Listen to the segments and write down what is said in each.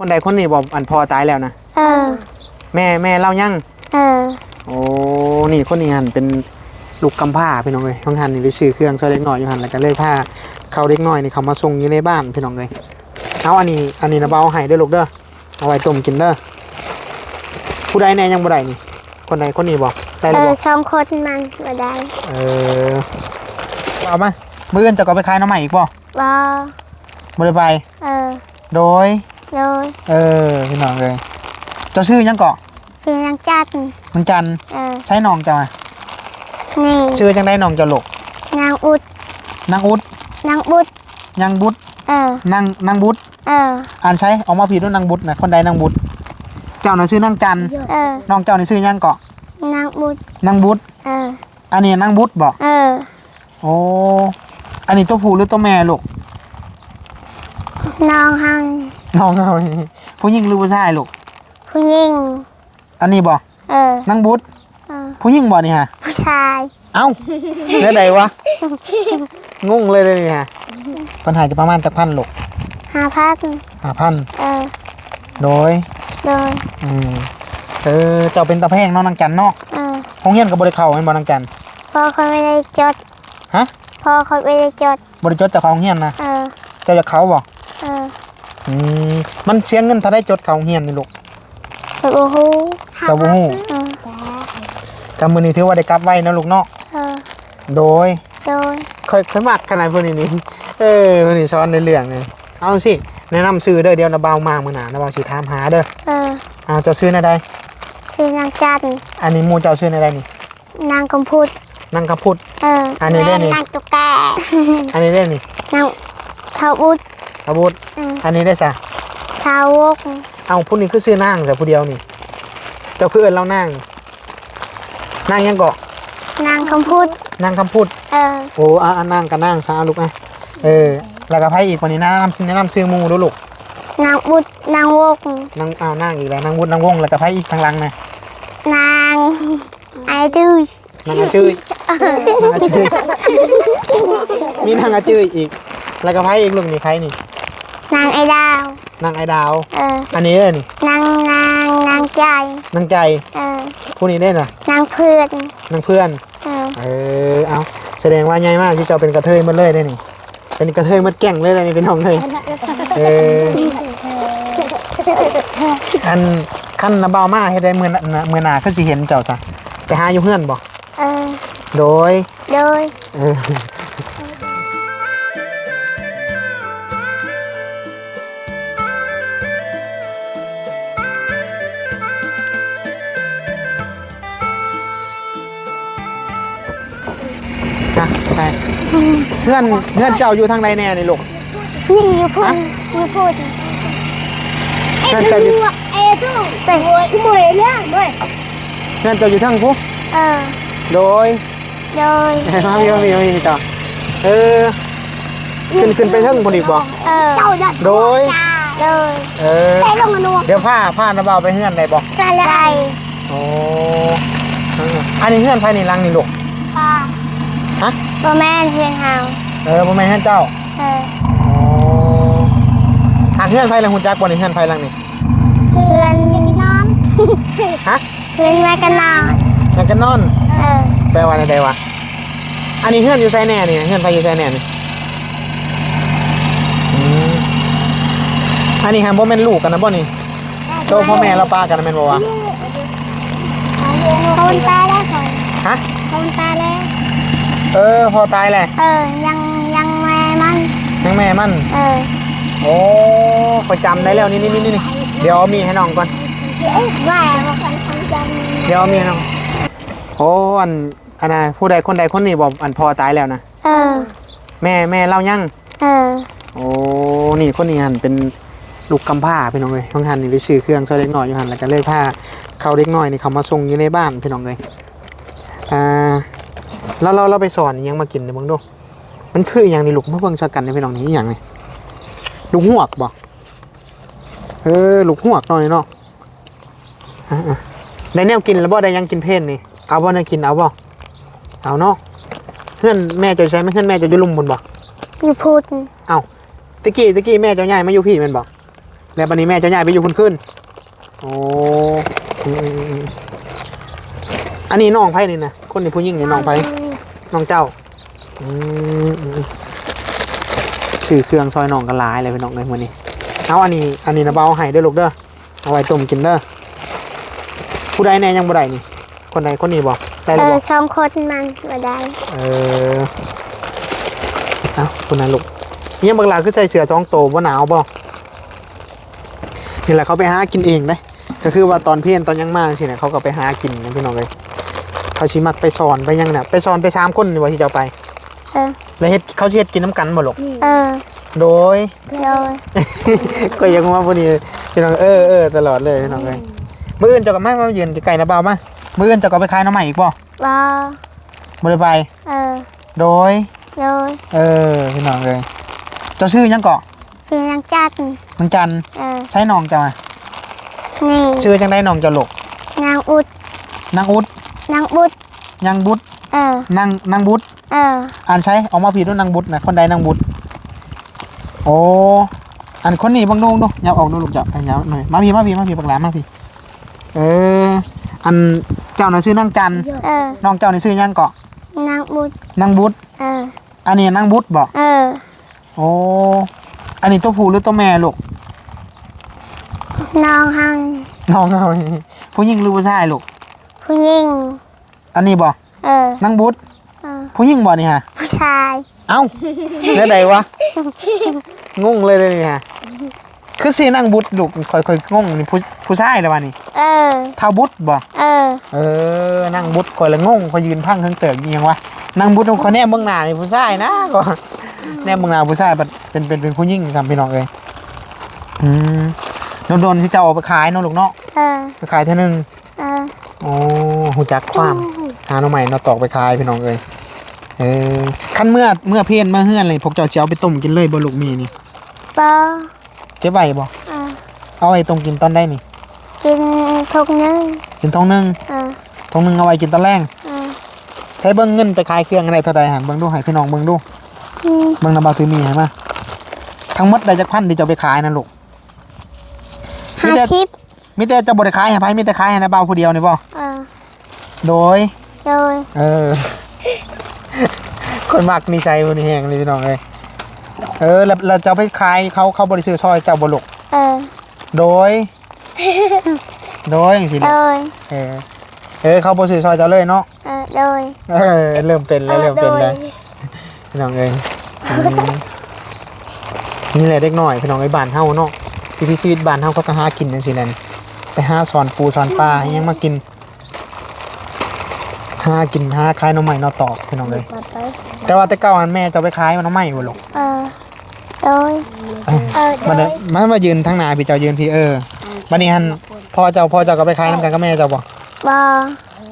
คนใดคนนี้บอกอันพอตายแล้วนะเออ แม่แม่เล่ายังเออ โอ้นี่คนนี้หันเป็นลูกกำพร้าพี่น้องเลยท้องหันนี่ไปซื้อเครื่องช่วยเล็กน้อยอยู่หันแล้วก็เลยพาเขาเล็กน้อยนี่เขามาส่งอยู่ในบ้านพี่น้องเลยเอาอันนี้อันนี้นะเบาให้เด้อลูกเด้อเอาไว้ต้มกินเด้อผู้ใดแน่ยังบ่ได้นี่ คนใดคนนี้บอกได้เอหรืออบอกสองคนมันบ่ได้เออเอามามื้ออื่นจะก็ไปขายหน้ำใหม่อีกบ่บ่บ่ได้ไป เออ โดย โดยเออพี่น้องเลยเจ้าชื่อหยังเกาะชื่อนางจันทร์มันจันทร์เออใช้น้องเจ้าอะนี่ชื่อจังได้น้องเจ้าลูกนางอุดนางอุดนางบุตรนางบุตรเออนางนางบุตรเอออ่านใช้ออกมาผิดด้วยนางบุตรนะคนใดนางบุตรเจ้าน่ะชื่อนางจันทร์เออน้องเจ้านี่ชื่อหยังเกาะนางบุตรนางบุตรเอออันนี้นางบุตรบอกเออโอ้อันนี้ตัวผู้หรือตัวแม่ลูกน้องหัง น้องเอาผู้หญิงหรือผู้ชายลูก ผู้หญิง อันนี้บอกเออ นางบุตรเออ ผู้หญิงบอกนี่ฮะ ผู้ชาย เอ้าเรื่องใดวะ งงเลยเลยนี่ฮะปัญหาจะประมาณจักพันลูกห้าพันหาพันเออ โดย โดย อืมเออเจ้าเป็นตะแพงเนาะนางจันเนาะเออ ห้องเฮียนกับบริเขาเป็นบ่นางจันพ่อเขาไม่ได้จดฮะพ่อเขาไม่ได้จด บริจดจากของเฮียนนะ เออ เจ้าจะเขาบ่เออ อืมมันเสียเงินถ้าได้จดเขาเฮียนนี่ลูกเออโอ้โหเจ้าบ่ฮู้เออจำมือนี้ถือว่าได้กลับไว้นะลูกเนาะเออโดย โดย เคยเคยมักขนาดพวกนี้นี่เออพวกนี้ซ้อนในเรื่องเลยเอาสิแนะนำซื้อเด้อเดี๋ยวนะเบามากมื้อหน้านะเบาสิถามหาเด้อเออเอาเจ้าซื้อในใดชื่อนางจันทร์อันนี้หมู่เจ้าซื้อในใดนี่นางกำพูดนางกระพุดเอออันนี้เรื่องนี้แม่นางตุ๊กแกอันนี้ได้นี่นางชาวอุด กระพุดเอออันนี้ได้ซะชาววกเอาผู้นี้คือซื้อนางแต่ผู้เดียวนี่ เจ้าคือเอิ้นเรานางนางยังเกาะนางคำพูดนางคำพูด เออโอ้อะอะนั่งกันนั่งซาลูกอะเออ แล้วก็ไพ่อีกวันนี้นะนำแนะนำซื้อหมูดูลูกนางบุตรนางวก นั่งอ้าวนั่งอีกแล้วนั่งวุฒินั่งวงแล้วก็ไพ่อีกทางหลังนะนางไอดูสนั่งอาจื้ยนั่งอาจื้ยมีนั่งอาจื้ยอีก แล้วก็ไพ่อีกลูกนี่ไพ่นี่ นางไอดาวนั่งไอดาว เออ อันนี้เลยนี่ นางนางนางใจนั่งใจ เออ ผู้นี้ได้น่ะ นางเพื่อนนั่งเพื่อน เออ เออ เอาแสดงว่าใหญ่มากที่เจ้าเป็นกระเทยหมดเลยได้นี่ เป็นกระเทยหมดแก่งเลยได้นี่เป็นห้องเลยเออ อันขั้นนะเบามาให้ได้เมื่อน่ะเมื่อหนาคือสิเห็นเจ้าซะ ไปหาอยู่เฮือนบ่ เออ โดย โดย เออ ซะไปเพื่อนเพื่อนเจ้าอยู่ทางใดแน่นี่ลูก นี่อยู่พูดอยู่พูดเพื่อนเจ้าอยู่เอซูแต่หัวหมวยเรื่องด้วยเพื่อนเจ้าอยู่ทางผู้เออโดย โดยมามีมามีมามีต่อเออ ขึ้นขึ้นไปเทิงพอดีบ่ เออเจ้าดัดโดย โดยเออได้ลงมานัวเดี๋ยวผ้าผ้านะเบาไปเฮือนได้บ่ใจเลยโอ้เอออันนี้เฮือนภายในรังนี่ลูกค่ะฮะ บ่แม่นเพื่อนเฮาเออบ่แม่นเฮือนเจ้าเอออ๋อหาเฮือนภายในหุ่นจักบ่นี่เฮือนภายหลังนี่เพื่อนยังนอนฮะเพื่อนแม่กันนอนยังกันนอน เออแปลว่าอะไรวะอันนี้เฮือนอยู่ไสแน่นี่เฮือนภายอยู่ไสแน่นี่อืมอันนี้ฮะบ่แม่นลูกกันนะบ่นี่โตพ่อแม่เราปากันนะแม่นบ่วะเขาตายแล้วก่อนฮะเขาตายแล้ว เออพอตายแหละเออ ยังยังแม่มัน ยังแม่มัน เออ โอ้คอยจำได้แล้วนี่นี่นี่นี่เดี๋ยวเอามีให้น้องก่อน แม่บอกกันทำจังเดี๋ยวเอามีให้น้อง โอ้อันอันน่ะผู้ใดคนใดคนนี้บอกอันพอตายแล้วนะ เออ แม่แม่เล่ายัง เออ โอ้ นี่คนนี้หันเป็นลูกกำพร้าพี่น้องเลยท้องหันนี่ไปซื้อเครื่องช่วยเล็กน้อยอยู่หันแล้วก็เลยพาเขาเล็กน้อยนี่เขามาส่งอยู่ในบ้านพี่น้องเลยอ่า แล้วเราเราไปสอนอิหยังมากินเดี๋ยวมึงดูมันคืออหย่างนี้ลูกมาเบิ่งชักกันในพี่น้องนี้อหย่างนี้ลูกหวกบ่เออลูกหวกหน่อยเนาะอะๆได้แนวกินแล้วบ่ได้หยังกินเพนนี่เอาบ่ได้กินเอาบ่เอาเนาะเพื่อนแม่เจะใช้ไหมเพื่อนแม่เจะอยุ่ลุ่มบนบ่อยู่พูดเอาตะกี้ตะกี้แม่เจ้าใหญ่มาอยู่พี่แมันบอกแล้วบัดนี้แม่เจะย้ายไปอยู่คุณขึ้นโอ้อืมอืมอืมอันนี้น้องไผ่นี่นะคนนี้ผู้หญิงนี่น้องไผ่ น้องเจ้าอืมอืมอืมซื้อเครื่องซอยน้องกันหลายเลยพี่น้องเลยมื้อนี้เอาอันนี้อันนี้นะเบาให้เด้อลูกเด้อเอาไว้ต้มกินเด้อผู้ใดแน่ยังบ่ได้นี่ คนใดคนนี้บ่ได้หเอรืออบ่สองคนมันมาได้เออเอาคุณนั้นลูกเนี่ยบางหลาคือใส่เสื้อท้องโตว่าหนาวบ่นี่แหละเขาไปหากินเองนะก็คือว่าตอนเพี้ยนตอนยังมากสิเนี่ยเขาก็ไปหากินนะพี่น้องเลย เขาชิมักไปสอนไปยังเนี่ยไปสอนไปสามคนนี่ว่าที่จะเอาไป เออ แล้วเฮ็ดเขาสิเฮ็ดกินน้ำกันบ่ลูกเออโดย โดยก็ยังว่าพอดีพี่น้องเออเออตลอดเลยพี่น้องเลยมื้ออื่นเจะกับไม่มายืนไกลๆนะเบามามื้ออื่นเจะก็ไปขายหน้ำใหม่อีกบ่บอบ่ได้ไป เออ โดย โดยเออพี่น้องเลยเจ้าชื่อหยังเกาะชื่อนางจันทร์น้องจันทร์เออ ใช้น้องเจ้าอะนี่ชื่อจังได้น้องเจ้าลูกนางอุดนางอุด นางบุตรนางบุตรเออนางนางบุตรเอออ่านใช้ออกมาผิดด้วยนางบุตรนะคนใดนางบุตรโอ้อันคนนี้เบังดูดูยับออกดูลูกจับยับหน่อยมาพี่มาพี่มาพี่ปักหลามมาพี่เออ อันเจ้าน่ะชื่อนางจันทร์เออน้องเจ้านี่ชื่อหยังเกาะนางบุตรนางบุตรเอออันนี้นางบุตรบอกเออโอ้อันนี้ตัวผู้หรือตัวแม่ลูกน้องหังน้องเอาผู้หญิงหรือผู้ชายลูก ผู้หญิง อันนี้บอกเออ นางบุตรเออ ผู้หญิงบ่นี่ฮะ ผู้ชายเอ้า ได้ไดวะ งงเลยเลยนี่ฮะ คือสีนั่งบุตรดุค่อยๆงงนี่ผู้ผู้ชายเลยวะนี่เออ เท้าบุตรบ่ เออ เออนั่งบุตรค่อยละงงค่อยยืนพังเครื่องเติบอีหยังวะนั่งบุตรคนแน่เบื้องหน้านี่ผู้ชายนะก็ แน่เบื้องหน้าผู้ชายเป็นเป็นเป็นเป็นผู้หญิงครับพี่น้องเอ้ยอืมโดนๆที่เจ้าเอาไปขายเนาะลูกเนาะเออไปขายเท่านึงเออโอ้ หูจักความหาหน่อใหม่เนาะตอกไปขายพี่น้องเอ้ยเออคันเมื่อเมื่อเพี้ยนมาเฮือนเลยพวกเจ้าสิเจียวไปต้มกินเลยบ่ลูกมีนี่บอเก็บไว้บ่เออเอาไว้ตรงกินตอนได้นี่ กินทุกนึงกินท้องหนึงเออท้องหนึงเอาไว้กินตอนแรงเออใช้เบิ้งเงินไปขายเครื่องอะไรเท่าใดหันเบิ้งดูให้พี่น้องเบิ้งดูนี่เบิ้งนำบาถือมีให้มาทั้งหมดได้จากพันที่จะเอาไปขายนั่นลูกห้าสิบมีแต่จะบริขายให้ไผมีแต่ขายให้นาเบาผู้เดียวนี่บ่เออ โดย โดยเออ คนมักนิสัยคนนี้แห้งเลยพี่น้องเลยเออแล้วเราจะเอาไปขายเขาเขาบริสุทธิ์ซอยเจ้าบลุกเออ โดย โดยอย่างสิลูโดกยเออเออเขาบริสุทธิ์ซอยเจ้าเลยเนาะเออโดยเออเริ่มเป็นแล้วเริ่มเป็นแล้วพี่น้องเอ้ยอืมนี่แหละเด็กหน่อยพี่น้องไอ้ยบ้านเฮาเนาะวิถีชีวิตบ้านเฮาก็ก็หากินจังซี่แหละนี่ไปหาสอนปูสอนปลาให้ยังมากิน หากินหาขายหน่อไม้หน่อตอกพี่น้องเลยแต่ว่าแต่เก่าอันแม่จะเอาไปขายมันหน่อไม้บ่ลูกเออโดยเออโดมันยเด้อมันมายืนทางหน้าพี่เจ้ายืนพี่เออบัดนี้หันพ่อเจ้าพ่อเจ้าก็ไปขายนํกันกับแม่เจ้าบ่บอ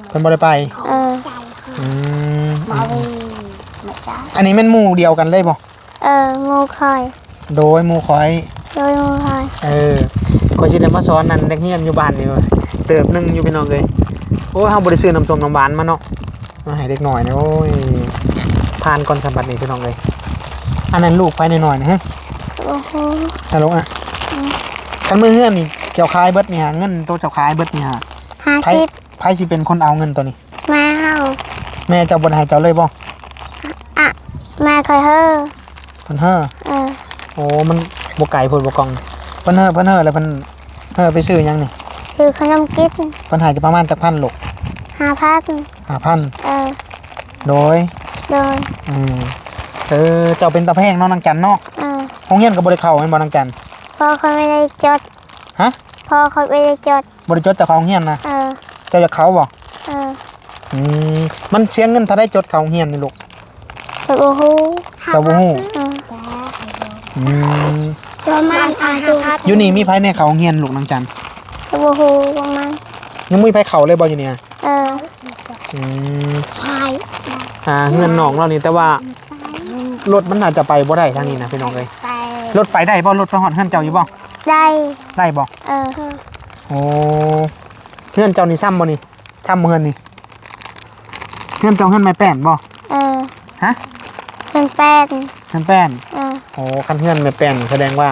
เพิ่นบ่ได้ไปเอออืมอันนี้แม่นหมู่เดียวกันเลยบ่เอองูคอยโดยหมู่คอย โดยงูคอยเออก็สิได้มาสอนนั่นนักเรียนอยู่บ้านนี่ว่าเติบหนึงอยู่พี่น้องเลย โอ้ยเฮาบ่ได้ซื้อน้ำส้มน้ำหวานมาเนาะมาให้เด็กหน่อยนะโอ้ยผ่านก่อนสมบัตินี่พี่น้องเลยอันนั้นลูกไปหน่อยๆนะฮะโอ้โหฮัลโหลอะคันมือเฮือนนี่เจ้าขายเบิดนี่ฮะเงินตัวเจ้าขายเบิดนี่ฮะห้าไผสิบไผสิเป็นคนเอาเงินตัวนี้ มาเฮาแม่เจ้าบ่ได้ให้เจ้าเลยบ่มาคอยเฮอเพิ่นเฮ้อเออโอ้มันบ่ไกลพุ่นบ่กองเพิ่นเฮ้อเพิ่นเฮ้อแล้วเพิ่นเฮ้อไปซื้อหยังนี่ ซื้อขนมกินเพิ่นให้จะประมาณจักพันลูกห้าพัน5,000เออโดยโดยอืมเออเจ้าเป็นตาแพงเนาะนางจันเนาะเออโรงเรียนก็บ่ได้เข้าแม่นบ่นางจันพ่อเขาไม่ได้จดฮะพ่อเขาไม่ได้จดบ่ได้จดจากเขาโรงเรียนนะเออเจ้าอยากเข้าบ่เอออืมมันเสียเงินถ้าได้จดเข้าโรงเรียนนี่ลูกโอ้โหเจ้าบ่ฮู้เอออืมประมาณอายุอยู่นี่มีไผในเข้าโรงเรียนลูกนางจัน โอ้โหประมาณยังมีไผเข้าเลยบ่อยู่เนี่ยเอออืมใช่อ่าเงินน้องเรานี่แต่ว่ารถมันน่าจะไปบ่ได้ทางนี้นะพี่น้องเอ้ยไปรถไปได้บ่รถไปฮอดเฮือนเจ้าอยู่บ่ได้ได้บ่เออโอ้เฮือนเจ้านี่ซ้ำบ่นี่ซ้ำบ่เฮือนนี่เฮือนเจ้าเฮือนไม้แป้นบ่เออฮะเป็นแปดเฮือนแป้นเออโอ้คันเพื่อนไม่เป็นแสดงว่า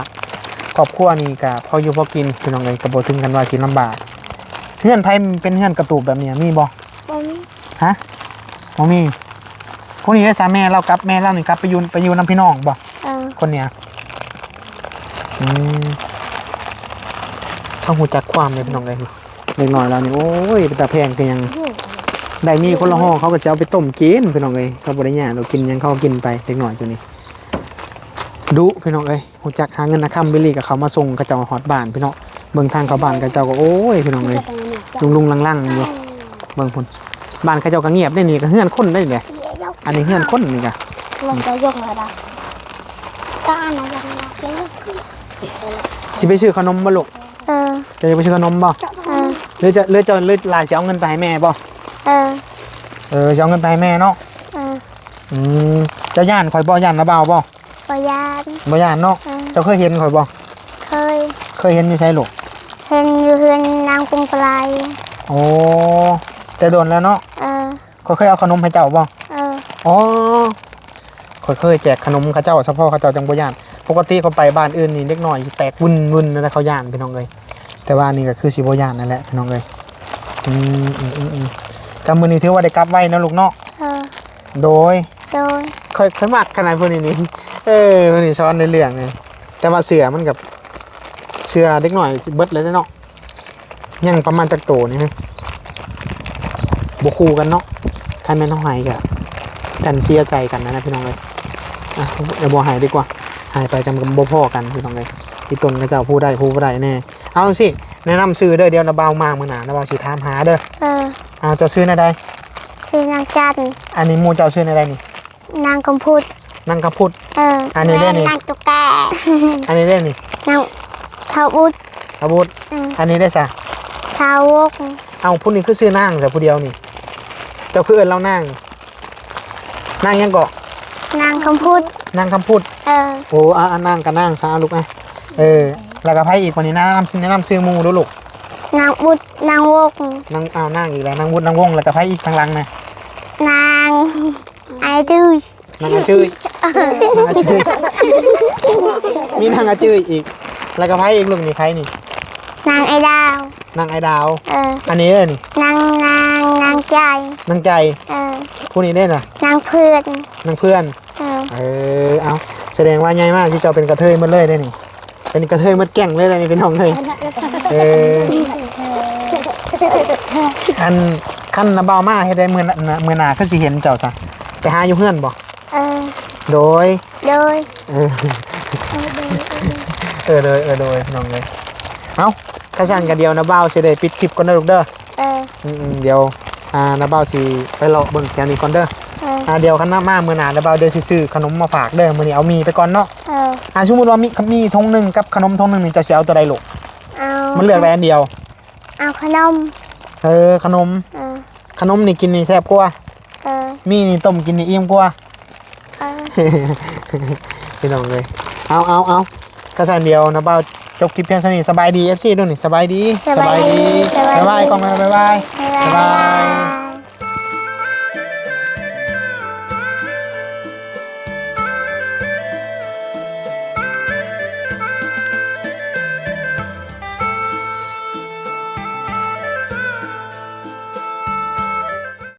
ครอบครัวนี่ก็พออยู่พอกินพี่น้องเลยก็บ่ถึงกันว่าสิลำบากเฮือนไผเป็นเฮือนกระตูบแบบเนี้ยมีบ่บ่มีฮะบ่มีคนนี้ได้สามแม่เรากลับแม่เรานี่กลับไปอยู่ไปอยู่นํพี่น้องบ่เออคนเนี้ยอืมต้องหูจักความเลยพี่น้องเลยเล็กน้อยแล้วนี่โอ้ยเป็นตาแพงก็ยังได้มีคนละห่อเขาก็จะเอาไปต้มกินพี่น้องเลยเขาบริญญาเรากินหยังเขาก็กินไปเล็กน้อยตัวนี้ ดุพี่น้องเลยหูจักหาเงินนะค่ำบิลลี่กับเขามาส่งกระเจ้าฮอตบ้านพี่น้องเบิ่งทางเขาบ้านกระเจ้าก็โอ้ยพี่น้องเลยลุงลุงลังลังๆอยู่เบิ่งพุ่นบ้านกระเจ้าก็เงียบได้นี่ก็เฮือนคนได้เลยอันนี้เฮือนคนนี่กะลงจะยกเลยดาตาอันไหนยังไม่ยกสิไปซื้อขนมบ่ลูกเออจะไปซื้อขนมบ่เออหรือจะหรือจะหรือลายจะเอาเงินไปให้แม่บ่เออเออจะเอาเงินไปให้แม่เนาะเอออืมเจ้าย่านข่อยบ่ย่านนะบ่าวบ่ ปยานบ่ย่านเนาะเออเจ้าเคยเห็นข่อยบ่เคยเคยเห็นอยู่ใช่ลูกเห็นอยู่เฮือนนางกุงปลายโอ้แต่โดนแล้วเนาะเออข่อยเคยเอาขนมให้เจ้าบ่เอออ๋อข่อยเคยแจกขนมเขาเจ้าเฉพาะเขาเจ้าจังบ่ย่านปกติเขาไปบ้านอื่นนี่เด็กน้อยแตกวุ่นๆนั่นแหละเขาย่านพี่น้องเอ้ยแต่ว่านี่ก็คือสิบ่ย่านนั่นแหละพี่น้องเอ้ยอืมอืมอืมอืมจำมื้อนี้ถือว่าได้กลับไว้เนาะลูกเนาะเออโดย โดยเคยเคยมักขนาดพวกนี้นี่ เออพวกนี้ช้อนในเรื่องไงแต่ว่าเสือมันกับเสือเด็กหน่อยสิเบิดเลยเนาะยังประมาณจักโตนี่ฮะบคู่กันเนาะใครแม่นต้องหายกันกันเสียใจกันนะนะพี่น้องเลยอะเดี๋ยวบอหายดีกว่า หายไปกันกับบ่พ่อกันพี่น้องเลยที่ตนก็จะผู้ได้ผู้บ่ได้แน่เอาสิแนะนำซื้อเด้อเดี๋ยวนะเบามากมือหนานะเบาสิถามหาเด้อเออเอาเจ้าซื้อในใดชื่อนางจันทร์อันนี้หมูเจ้าซื้อในใดนี่นางกำพูด นั่งกระพุด เอออนนี้ได้นี่นางตุ๊กแกอันนี้ได้นี่นางเท้าอุดกระพุดเอออันนี้ได้ซะเท้าวกเอาผู้นี้คือซื้อนั่งแต่ผู้เดียวนี่ เจ้าคือเอินเรานั่งนั่งยังเกาะนางคำพูด นั่งคำพูด เออโอ้อะอะนั่งกันนั่งซะลูกอะเออ แล้วก็ไพ่อีกวันนี้นะนำซื้อแนะนำซื้อหมูดูลูกนางบุตรนางวกนั่งเอานั่งอีกแล้วนั่งวุฒินั่งวงแล้วก็ไพ่อีกทางหลังนะนางไอดื้อนั่งอาจื้ย นั่งอาจื้ยมีนั่งอาจื้ยอีก แล้วก็ไพ่อีกลูกนี่ไพ่นี่ นางไอดาวนั่งไอ้ดาว เออ อันนี้เลยนี่ นางนางนางใจนั่งใจเออผู้นี้ได้น่ะ นางเพื่อนนั่งเพื่อน เออ เออ เอาแสดงว่าใหญ่มากที่เจ้าเป็นกระเทยหมดเลยได้นี่ เป็นกระเทยหมดแก่งเลยได้นี่เป็นน้องเลยเออ อันขั้นนะเบามาให้ได้มือหนามือหนาคือสิเห็นเจ้าซะไปหาอยู่เพื่อนบ่เออ โดย โดยเออ เออโดยเออโดยน้องเลยเอาข้าชันกันเดียวนะเบ้าสิได้ปิดคลิปก่อนเด้อลูกเด้อเอออืมๆเดี๋ยวอ่านะเบ้าสิไปเลาะเบิ่งแถวนี้ก่อนเด้อเอออ่าเดี๋ยวคันหน้ามามือหนานะเบ้าเดี๋ยวสิซื้อขนมมาฝากเด้อมื้อนี้เอามีไปก่อนเนาะเอออ่าสมมุติว่ามีมีทงหนึ่งกับขนมทงหนึ่งนี่จะสิเอาตัวใดลูกเอามันเลือกได้อันเดียว เอาขนมเออขนมเออขนมนี่กินนี่แซ่บกว่าเออมีนี่ต้มกินนี่อิ่มกว่าเออ พี่น้องเลยเอาเอาเอากระสันเดียวนะเบ้าจบคลิปเพียงเท่านี้สบายดีเอฟซีด้วยนี่สบายดีสบายดีบ๊ายบายกล้องนะบ๊ายบายบ๊ายบาย